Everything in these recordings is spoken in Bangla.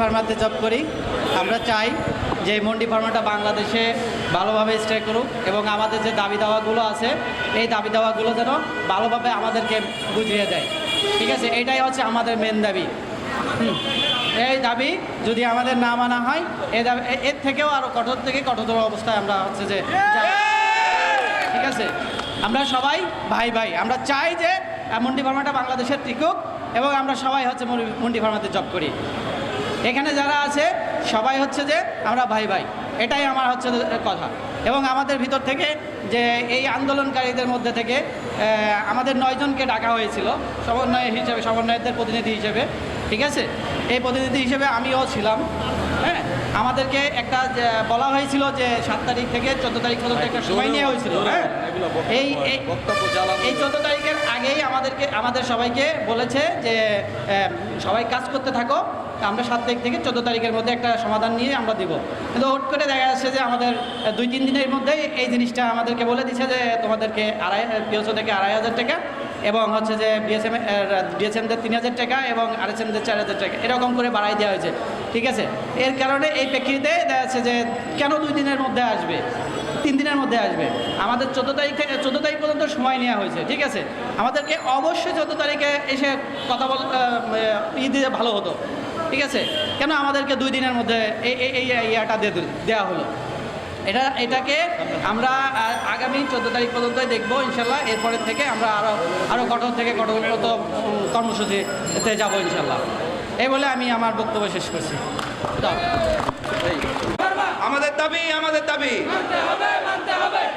ফার্মাতে জব করি। আমরা চাই যে মন্ডি ফার্মাটা বাংলাদেশে ভালোভাবে স্টে করুক এবং আমাদের যে দাবি দাওয়াগুলো আছে, এই দাবি দাওয়াগুলো যেন ভালোভাবে আমাদেরকে বুঝিয়ে দেয়। ঠিক আছে? এটাই হচ্ছে আমাদের মেন দাবি। এই দাবি যদি আমাদের না মানা হয় এই দাবি এর থেকেও আরও কঠোর থেকে কঠোরতর অবস্থায় আমরা হচ্ছে যে। ঠিক আছে? আমরা সবাই ভাই ভাই, আমরা চাই যে মন্ডি ফার্মাটা বাংলাদেশের টিকুক এবং আমরা সবাই হচ্ছে মন্ডি ফার্মাতে জব করি। এখানে যারা আছে সবাই হচ্ছে যে আমরা ভাই ভাই। এটাই আমার হচ্ছে কথা। এবং আমাদের ভিতর থেকে যে এই আন্দোলনকারীদের মধ্যে থেকে আমাদের নয়জনকে ডাকা হয়েছিল সমন্বয় হিসেবে সমন্বয়কদের প্রতিনিধি হিসেবে ঠিক আছে? এই প্রতিনিধি হিসেবে আমিও ছিলাম হ্যাঁ? আমাদেরকে একটা বলা হয়েছিল যে সাত তারিখ থেকে চোদ্দ তারিখ পর্যন্ত একটা সময় নেওয়া হয়েছিল হ্যাঁ? এই এই এই চোদ্দ তারিখের আগেই আমাদেরকে আমাদের সবাইকে বলেছে যে সবাই কাজ করতে থাকো আমরা সাত তারিখ থেকে চোদ্দ তারিখের মধ্যে একটা সমাধান নিয়ে আমরা দিব। কিন্তু হুট করে দেখা যাচ্ছে যে আমাদের দুই তিন দিনের মধ্যেই এই জিনিসটা আমাদেরকে বলে দিচ্ছে যে তোমাদেরকে আড়াই পিওসো থেকে আড়াই হাজার টাকা এবং হচ্ছে যে বিএসএম বিএসএমদের তিন হাজার টাকা এবং আরএসএমদের চার হাজার টাকা, এরকম করে বাড়াই দেওয়া হয়েছে। ঠিক আছে? এর কারণে এই প্রেক্ষিতে দেখা যাচ্ছে যে কেন দুই দিনের মধ্যে আসবে? তিন দিনের মধ্যে আসবে। আমাদের চোদ্দ তারিখ থেকে চোদ্দ তারিখ পর্যন্ত সময় নেওয়া হয়েছে। ঠিক আছে? আমাদেরকে অবশ্যই চোদ্দ তারিখে এসে কথা বল ই দিয়ে ভালো হতো। ঠিক আছে? কেন আমাদেরকে দুই দিনের মধ্যে এই ইয়াটা দিয়ে দেওয়া হলো? এটা এটাকে আমরা আগামী চোদ্দ তারিখ পর্যন্তই দেখব ইনশাল্লাহ। এরপরের থেকে আমরা আরও আরও কঠোর থেকে কঠোরত উম, কর্মসূচিতে যাব ইনশাল্লাহ। এই বলে আমি আমার বক্তব্য শেষ করছি। দাও। আমাদের দাবি আমাদের দাবি।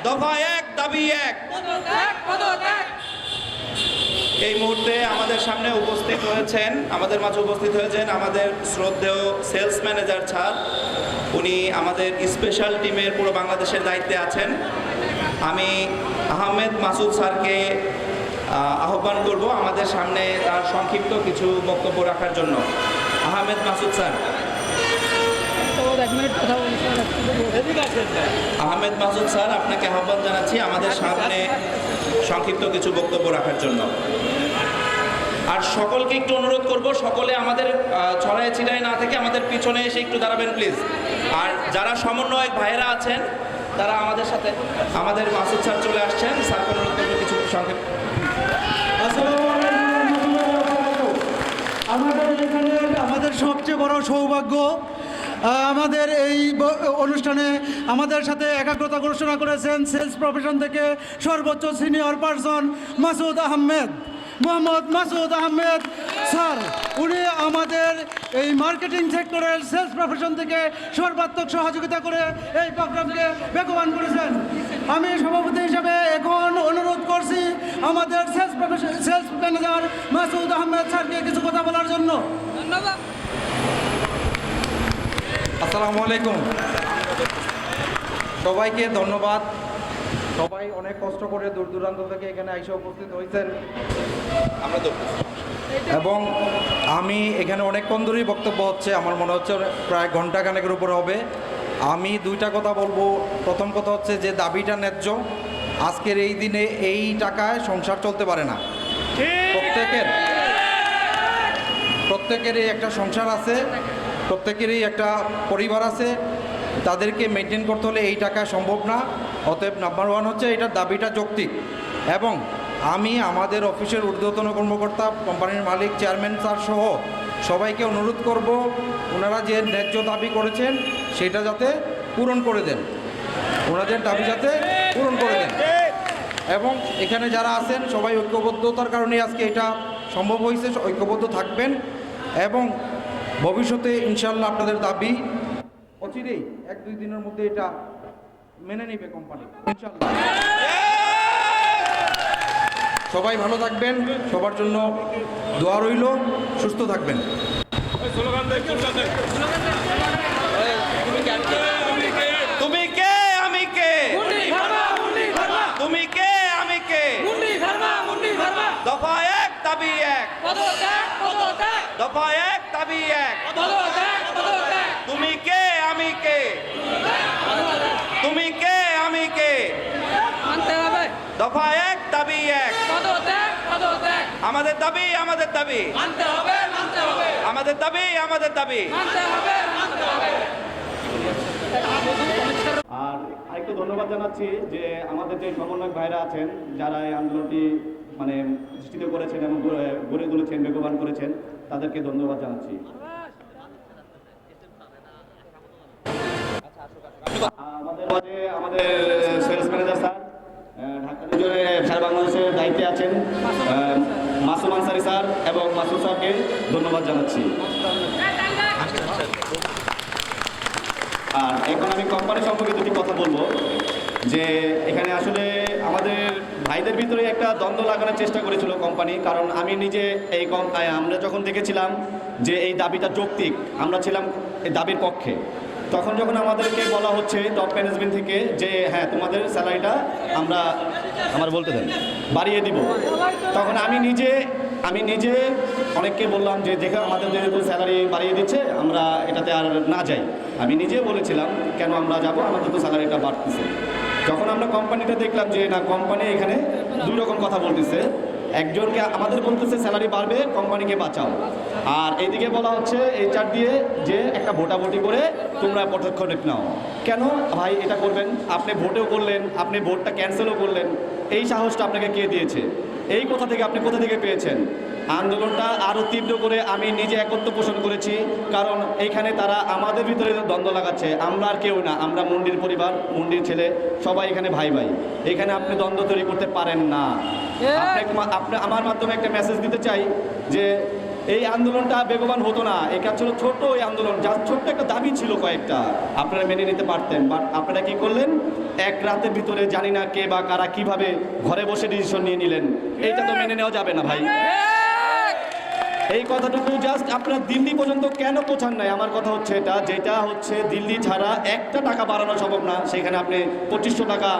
দফা এক দাবি এক। এই মুহূর্তে আমাদের সামনে উপস্থিত হয়েছেন, আমাদের মাঝে উপস্থিত হয়েছেন আমাদের শ্রদ্ধেয় সেলস ম্যানেজার ছাড় উনি আমাদের স্পেশাল টিমের পুরো বাংলাদেশের দায়িত্বে আছেন। আমি আহমেদ মাসুদ স্যারকে আহ্বান করব আমাদের সামনে তার সংক্ষিপ্ত কিছু বক্তব্য রাখার জন্য। আহমেদ মাসুদ স্যার। আহমেদ মাসুদ স্যার, আপনাকে আহ্বান জানাচ্ছি আমাদের সামনে সংক্ষিপ্ত কিছু বক্তব্য রাখার জন্য। আর সকলকে একটু অনুরোধ করব, সকলে আমাদের ছড়ায় ছিটায় না থেকে আমাদের পিছনে এসে একটু দাঁড়াবেন প্লিজ আর যারা সমন্বয়ক ভাইয়েরা আছেন, তারা আমাদের সাথে, আমাদের মাসুদ স্যার চলে আসছেন স্যারকে অনুরোধ করব কিছু সংক্ষিপ্ত আমাদের এখানে আমাদের সবচেয়ে বড় সৌভাগ্য আমাদের এই অনুষ্ঠানে আমাদের সাথে একাগ্রতা ঘোষণা করেছেন সেলস প্রফেশন থেকে সর্বোচ্চ senior person Masud Ahmed. Mohammad Masud Ahmed. Sir, উনি আমাদের এই মার্কেটিং সেক্টরের সেলস প্রফেশন থেকে সর্বাত্মক সহযোগিতা করে এই প্রোগ্রামকে বেগবান করেছেন। আমি সভাপতি হিসেবে এখন অনুরোধ করছি আমাদের sales profession sales manager Masud Ahmed স্যারকে কিছু কথা বলার জন্য। আসসালামু আলাইকুম। সবাইকে ধন্যবাদ। সবাই অনেক কষ্ট করে দূর দূরান্ত থেকে এখানে এসে উপস্থিত হয়েছেন। এবং আমি এখানে অনেকক্ষণ ধরেই বক্তব্য হচ্ছে, আমার মনে হচ্ছে প্রায় ঘণ্টা খানেকের উপর হবে। আমি দুইটা কথা বলব। প্রথম কথা হচ্ছে যে দাবিটা ন্যায্য। আজকের এই দিনে এই টাকায় সংসার চলতে পারে না। প্রত্যেকের প্রত্যেকেরই একটা সংসার আছে, প্রত্যেকেরই একটা পরিবার আছে। তাদেরকে মেনটেন করতে হলে এই টাকা সম্ভব না। অতএব নাম্বার ওয়ান হচ্ছে এটার দাবিটা যৌক্তিক। এবং আমি আমাদের অফিসের ঊর্ধ্বতন কর্মকর্তা, কোম্পানির মালিক, চেয়ারম্যান স্যার সহ সবাইকে অনুরোধ করব ওনারা যে ন্যায্য দাবি করেছেন সেটা যাতে পূরণ করে দেন। ওনাদের দাবি যাতে পূরণ করে দেন। এবং এখানে যারা আছেন, সবাই ঐক্যবদ্ধতার কারণে আজকে এটা সম্ভব হয়েছে, ঐক্যবদ্ধ থাকবেন এবং ভবিষ্যতে ইনশাল্লাহ আপনাদের দাবি অচিরেই, এক দুই দিনের মধ্যে এটা মেনে নেবে কোম্পানি ইনশাল্লাহ সবাই ভালো থাকবেন সবার জন্য দোয়া রইল সুস্থ থাকবেন। তুমি কে আমি কে? তুমি কে আমি কে? দফা এক দাবি এক। দফা এক দাবি এক। তুমি কে আমি কে? তুমি কে আমি কে? দফা এক দাবি আমাদের দাবি। আমাদের দাবি আমাদের দাবি। আমাদের দাবি আর আরেকটু ধন্যবাদ জানাচ্ছি যে আমাদের যে সমন্বয়ক ভাইরা আছেন যারা এই আন্দোলনটি মানে সৃষ্টিত করেছেন এবং গড়ে- তুলেছেন বেগবান করেছেন তাদেরকে ধন্যবাদ জানাচ্ছি। আমাদের মাঝে আমাদের সেলস ম্যানেজার স্যার ঢাকা সারা বাংলাদেশের দায়িত্বে আছেন মাসুম আনসারি স্যার এবং মাসুম স্যারকে ধন্যবাদ জানাচ্ছি। আর এখন আমি কোম্পানি সম্পর্কে দুটি কথা বলব, যে এখানে আসলে আমাদের ভাইদের ভিতরে একটা দ্বন্দ্ব লাগানোর চেষ্টা করেছিল কোম্পানি কারণ আমি নিজে এই আমরা যখন দেখেছিলাম যে এই দাবিটা যৌক্তিক, আমরা ছিলাম এই দাবির পক্ষে। তখন যখন আমাদেরকে বলা হচ্ছে টপ ম্যানেজমেন্ট থেকে যে হ্যাঁ তোমাদের স্যালারিটা আমরা, আমার বলতে দেন, বাড়িয়ে দিব। তখন আমি নিজে আমি নিজে অনেককে বললাম যে, দেখে, আমাদের যেহেতু স্যালারি বাড়িয়ে দিচ্ছে, আমরা এটাতে আর না যাই। আমি নিজে বলেছিলাম, কেন আমরা যাব? আমাদের তো স্যালারিটা বাড়তেছে। যখন আমরা কোম্পানিটা দেখলাম যে, না কোম্পানি এখানে দুই রকম কথা বলতেছে। একজনকে আমাদের বলতেছে স্যালারি বাড়বে, কোম্পানিকে বাঁচাও। আর এইদিকে বলা হচ্ছে, এইচআর দিয়ে যে একটা ভোটাভুটি করে তোমরা পদক্ষেপ নাও। কেন? ভাই, এটা করবেন। আপনি ভোটেও করলেন, আপনি ভোটটা ক্যান্সেলও করলেন। এই সাহসটা আপনাকে কে দিয়েছে? এই কথা থেকে আপনি কোথা থেকে পেয়েছেন? আন্দোলনটা আরও তীব্র করে আমি নিজে একত্র পোষণ করেছি কারণ এইখানে তারা আমাদের ভিতরে দ্বন্দ্ব লাগাচ্ছে। আমরা আর কেউ না আমরা মুন্ডির পরিবার মুন্ডির ছেলে সবাই এখানে ভাই ভাই এখানে আপনি দ্বন্দ্ব তৈরি করতে পারেন না। আপনি আপনি আমার মাধ্যমে একটা মেসেজ দিতে চাই যে এই আন্দোলনটা বেগবান হতো না। এটা ছিল ছোট্ট ওই আন্দোলন যার ছোট্ট একটা দাবি ছিল কয়েকটা। আপনারা মেনে নিতে পারতেন, বাট আপনারা কি করলেন? এক রাতের ভিতরে জানি না কে বা কারা কীভাবে ঘরে বসে ডিসিশন নিয়ে নিলেন। এইটা তো মেনে নেওয়া যাবে না ভাই। এই কথাটুকু জাস্ট আপনার দিল্লি পর্যন্ত কেন পৌঁছান নাই? আমার কথা হচ্ছে এটা, যেটা হচ্ছে দিল্লি ছাড়া একটা টাকা বাড়ানো সম্ভব না। সেখানে আপনি পঁচিশশো টাকা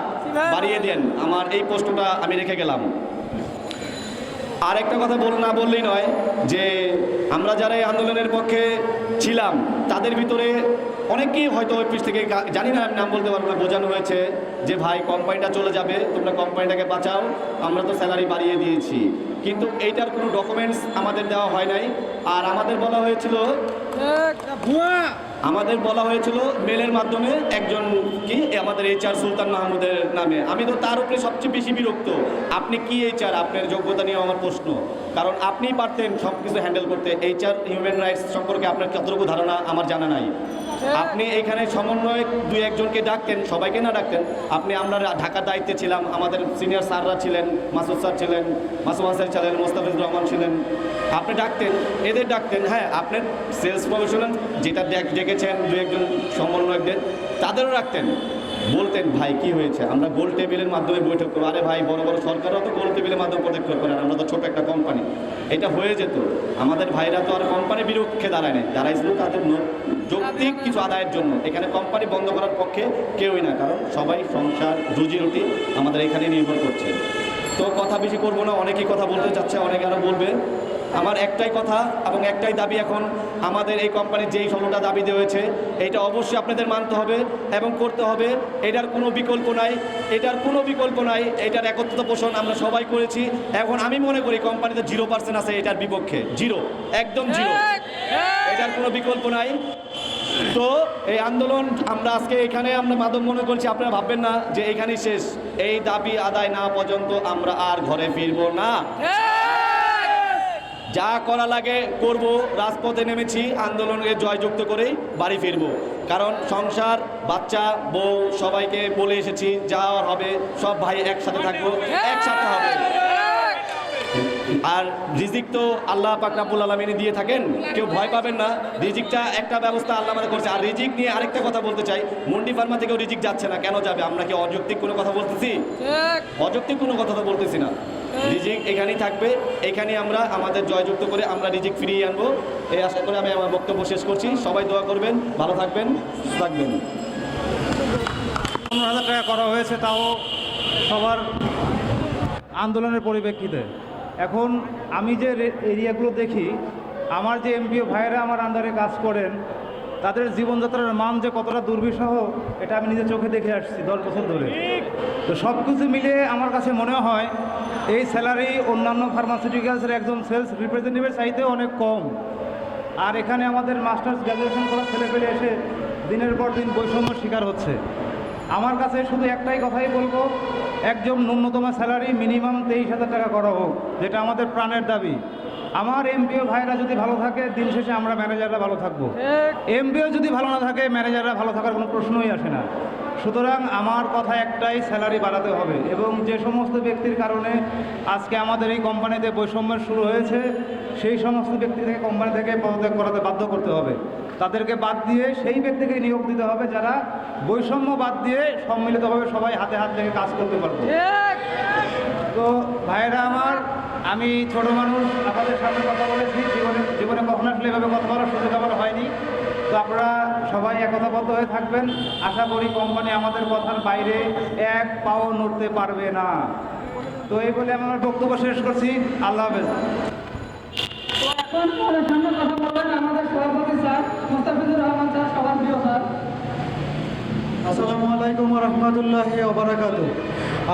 বাড়িয়ে দেন আমার এই প্রশ্নটা আমি রেখে গেলাম। আর একটা কথা বল না বললেই নয় যে আমরা যারা এই আন্দোলনের পক্ষে ছিলাম, তাদের ভিতরে অনেকেই হয়তো অফিস থেকে জানি না, আমি নাম বলতে পারব না, বোঝানো হয়েছে যে, ভাই কোম্পানিটা চলে যাবে, তোমরা কোম্পানিটাকে বাঁচাও, আমরা তো স্যালারি বাড়িয়ে দিয়েছি। কিন্তু এইটার কোনো ডকুমেন্টস আমাদের দেওয়া হয় নাই। আর আমাদের বলা হয়েছিল আমাদের বলা হয়েছিল মেলের মাধ্যমে একজন কি আমাদের এইচআর সুলতান মাহমুদের নামে। আমি তো তার উপরে সবচেয়ে বেশি বিরক্ত। আপনি কি এইচআর আপনার যোগ্যতা নিয়ে আমার প্রশ্ন। কারণ আপনিই পারতেন সব কিছু হ্যান্ডেল করতে এইচআর হিউম্যান রাইটস সম্পর্কে আপনার কতটুকু ধারণা আমার জানা নাই। আপনি এখানে সমন্বয় দু একজনকে ডাকতেন, সবাইকে না ডাকতেন? আপনি আমরা ঢাকার দায়িত্বে ছিলাম, আমাদের সিনিয়র স্যাররা ছিলেন, মাসুদ স্যার ছিলেন, মাসুম হাসান ছিলেন মোস্তাফিজুর রহমান ছিলেন। আপনি ডাকতেন, এদের ডাকতেন হ্যাঁ আপনার সেলস প্রফেশনাল যেটা ডেকেছেন দু একজন সমন্বয়কদের, তাদেরও রাখতেন বলতেন, ভাই, কি হয়েছে? আমরা গোল টেবিলের মাধ্যমে বৈঠক করব। আরে ভাই, বড় বড় সরকারও তো গোল টেবিলের মাধ্যমে পদক্ষেপ করে আমরা তো ছোট একটা কোম্পানি এটা হয়ে যেত। আমাদের ভাইরা তো আর কোম্পানির বিরুদ্ধে দাঁড়ায় নাই। দাঁড়াইছিল তাদের যৌক্তিক কিছু আদায়ের জন্য। এখানে কোম্পানি বন্ধ করার পক্ষে কেউই না, কারণ সবাই সংসার রুজি রুটি আমাদের এখানে নির্ভর করছে। তো কথা বেশি করব না অনেকেই কথা বলতে চাচ্ছে অনেকে আরও বলবে। আমার একটাই কথা এবং একটাই দাবি এখন আমাদের এই কোম্পানির যেই ষোলোটা দাবি দেওয়া হয়েছে এটা অবশ্যই আপনাদের মানতে হবে এবং করতে হবে। এটার কোনো বিকল্প নাই এটার কোনো বিকল্প নাই এটার একত্রিত পোষণ আমরা সবাই করেছি। এখন আমি মনে করি কোম্পানিতে জিরো পার্সেন্ট আছে এটার বিপক্ষে জিরো একদম জিরো এটার কোনো বিকল্প নাই। তো এই আন্দোলন আমরা আজকে এখানে আমরা মাধ্যম মনে করছি, আপনারা ভাববেন না যে এখানেই শেষ। এই দাবি আদায় না পর্যন্ত আমরা আর ঘরে ফিরবো না। যা করা লাগে করব, রাজপথে নেমেছি, আন্দোলনকে জয়যুক্ত করেই বাড়ি ফিরব। কারণ সংসার, বাচ্চা, বউ, সবাইকে বলে এসেছি, যা হবে, সব ভাই একসাথে থাকব, একসাথে হবে। আর রিজিক তো আল্লাহ পাকরাবুল আলমিনী দিয়ে থাকেন। কেউ ভয় পাবেন না। রিজিকটা একটা ব্যবস্থা আল্লাহ আমাদের করছে। আর রিজিক নিয়ে আরেকটা কথা বলতে চাই। মন্ডি ফার্মা থেকেও রিজিক যাচ্ছে না। কেন যাবে? আমরা কি অযৌক্তিক কোনো কথা বলতেছি? অযৌক্তিক কোনো কথা তো বলতেছি না। রিজিক এখানেই থাকবে। এখানে আমরা আমাদের জয়যুক্ত করে আমরা রিজিক ফিরিয়ে আনব। এই আশা করে আমি আমার বক্তব্য শেষ করছি। সবাই দোয়া করবেন। ভালো থাকবেন থাকবেন। পনেরো হাজার টাকা করা হয়েছে তাও সবার আন্দোলনের পরিপ্রেক্ষিতে। এখন আমি যে এরিয়াগুলো দেখি, আমার যে এমপিও ভাইয়েরা আমার আন্ডারে কাজ করেন, তাদের জীবনযাত্রার মান যে কতটা দুর্বিষহ, এটা আমি নিজের চোখে দেখে আসছি দশ বছর ধরে। তো সব কিছু মিলিয়ে আমার কাছে মনে হয়, এই স্যালারি অন্যান্য ফার্মাসিউটিক্যালসের একজন সেলস রিপ্রেজেন্টেটিভের চাইতে অনেক কম। আর এখানে আমাদের মাস্টার্স গ্র্যাজুয়েশন করা ছেলেপেলে এসে দিনের পর দিন বৈষম্য শিকার হচ্ছে। আমার কাছে শুধু একটাই কথাই বলব একজন ন্যূনতম স্যালারি মিনিমাম তেইশ হাজার টাকা করা হোক যেটা আমাদের প্রাণের দাবি। আমার এমপিও ভাইরা যদি ভালো থাকে দিন শেষে আমরা ম্যানেজাররা ভালো থাকব। এমপিও যদি ভালো না থাকে ম্যানেজাররা ভালো থাকার কোনো প্রশ্নই আসে না। সুতরাং আমার কথা একটাই স্যালারি বাড়াতে হবে। এবং যে সমস্ত ব্যক্তির কারণে আজকে আমাদের এই কোম্পানিতে বৈষম্য শুরু হয়েছে সেই সমস্ত ব্যক্তি থেকে কোম্পানি থেকে পদত্যাগ করাতে বাধ্য করতে হবে। তাদেরকে বাদ দিয়ে সেই ব্যক্তিকে নিয়োগ দিতে হবে যারা বৈষম্য বাদ দিয়ে সম্মিলিতভাবে সবাই হাতে হাত লেগে কাজ করতে পারবে। তো ভাইয়েরা আমার আমি ছোট মানুষ আপনাদের সামনে কথা বলেছি জীবনে জীবনে কখনো আসলে এভাবে কথা বলার সুযোগ আমার হয়নি। তো আপনারা সবাই একতাবদ্ধ হয়ে থাকবেন। আশা করি কোম্পানি আমাদের কথার বাইরে এক পাও নড়তে পারবে না। তো এই বলে আমি আমার বক্তব্য শেষ করছি। আল্লাহ হাফেজ। আমাদের সামনে কথা বলবেন আমাদের সভাপতি স্যার মোস্তাফিজুর রহমান স্যার আসসালামু আলাইকুম রহমতুল্লাহ ওবরাকাত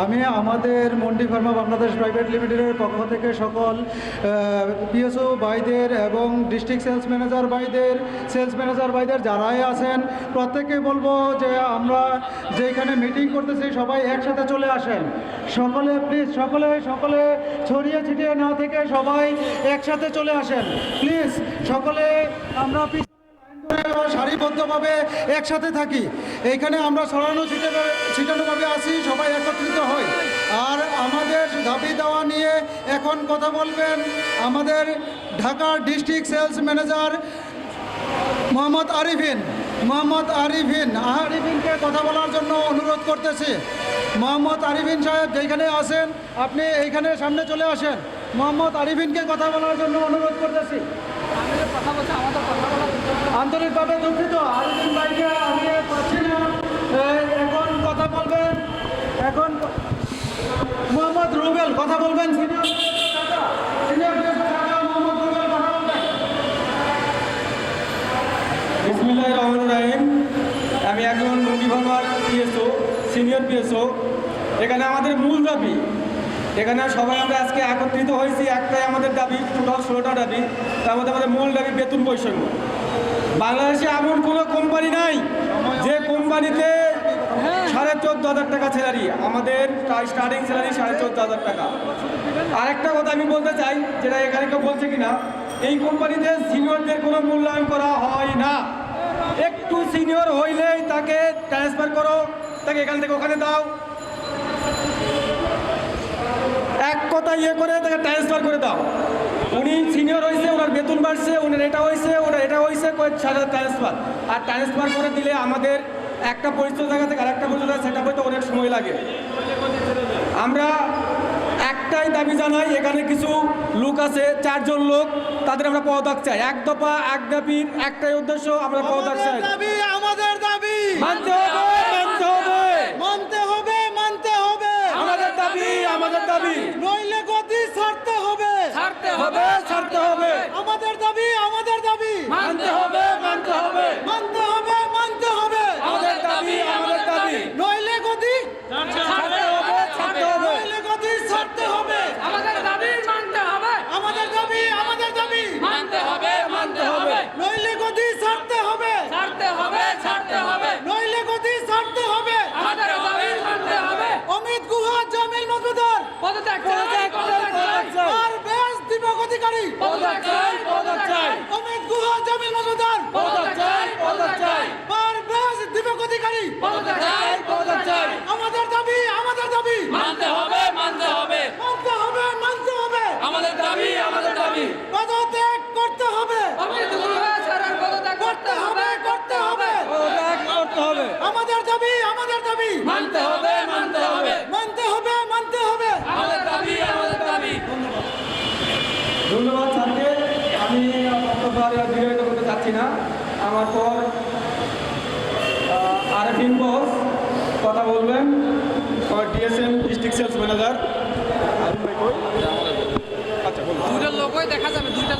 আমি আমাদের মন্ডি ফার্মা বাংলাদেশ প্রাইভেট লিমিটেডের পক্ষ থেকে সকল পিএসও ভাইদের এবং ডিস্ট্রিক্ট সেলস ম্যানেজার ভাইদের, সেলস ম্যানেজার ভাইদের যারাই আছেন, প্রত্যেককে বলব যে আমরা যেখানে মিটিং করতেছি সবাই একসাথে চলে আসেন। সকলে প্লিজ সকলে সকলে ছড়িয়ে ছিটিয়ে না থেকে সবাই একসাথে চলে আসেন। প্লিজ সকলে আমরা সারিবদ্ধভাবে একসাথে থাকি। এইখানে আমরা সরানো ছিটানো ছিটানোভাবে আসি, সবাই একত্রিত হই। আর আমাদের দাবি দেওয়া নিয়ে এখন কথা বলবেন আমাদের ঢাকার district sales manager Mohammad Arifin. Mohammad Arifin, আরিফিনকে কথা বলার জন্য অনুরোধ করতেছি। মোহাম্মদ আরিফিন সাহেব, যেখানে আছেন, আপনি এইখানে সামনে চলে আসেন। মোহাম্মদ আরিফিনকে কথা বলার জন্য অনুরোধ করতেছি। আন্তরিকভাবে দুঃখিত। আরিফিন ভাইকে আমি পাচ্ছি না। এখন কথা বলবেন। এখন মোহাম্মদ রুবেল, কথা বলবেন। রুবেল আমি একজন মুরগি ফার্মার পিএসও, সিনিয়র পিএসও। এখানে আমাদের মূল দাবি এখানে সবাই আমরা আজকে একত্রিত হয়েছি, একটাই আমাদের দাবি, টোটাল ষোলোটা দাবি। তার মধ্যে আমাদের মূল দাবি বেতন বৈষম্য। বাংলাদেশে এমন কোনো কোম্পানি নাই যে কোম্পানিতে সাড়ে চোদ্দ হাজার টাকা স্যালারি আমাদের স্টার্টিং স্যালারি সাড়ে চোদ্দ হাজার টাকা। আরেকটা কথা আমি বলতে চাই, যেটা এখানে কেউ বলছে কিনা, এই কোম্পানিতে সিনিয়রদের কোনো মূল্যায়ন করা হয় না। একটু সিনিয়র হইলেই তাকে ট্রান্সফার করো, তাকে এখান থেকে ওখানে দাও এক কথা ইয়ে করে তাকে ট্রান্সফার করে দাও। উনি সিনিয়র হয়েছে ওনার বেতন বাড়ছে ওনার এটা হয়েছে ওনার এটা হয়েছে সাথে ট্রান্সফার আর ট্রান্সফার করে দিলে আমাদের একটা পরিচিত জায়গা থেকে আরেকটা পরিচিত জায়গা সেটা হয়তো অনেক সময় লাগে। আমরা একটাই দাবি জানাই এখানে কিছু লোক আছে চারজন লোক তাদের আমরা পদক চাই। এক দফা এক দাবির একটাই উদ্দেশ্য আমরা পদক চাই। দাবি আমাদের দাবি। চাই। আমাদের দাবি আমাদের দাবি। মানতে হবে মানতে হবে। মানতে হবে মানতে হবে। আমাদের দাবি আমাদের দাবি। পদত্যাগ করতে হবে। পদত্যাগ করতে হবে করতে হবে। পদত্যাগ করতে হবে। আমাদের দাবি আমাদের দাবি। মানতে হবে মানতে হবে। মানতে হবে মানতে হবে। আমাদের দাবি আমাদের দাবি। ধন্যবাদ। স্যারকে। আমি বক্তব্য আর দীর্ঘায়িত করতে চাচ্ছি না। আমার পর আরফিন বস কথা বলবেন ডিএসএম ডিস্ট্রিক্ট সেলস ম্যানেজার। দুইটা লোকই দেখা যাবে দুইটা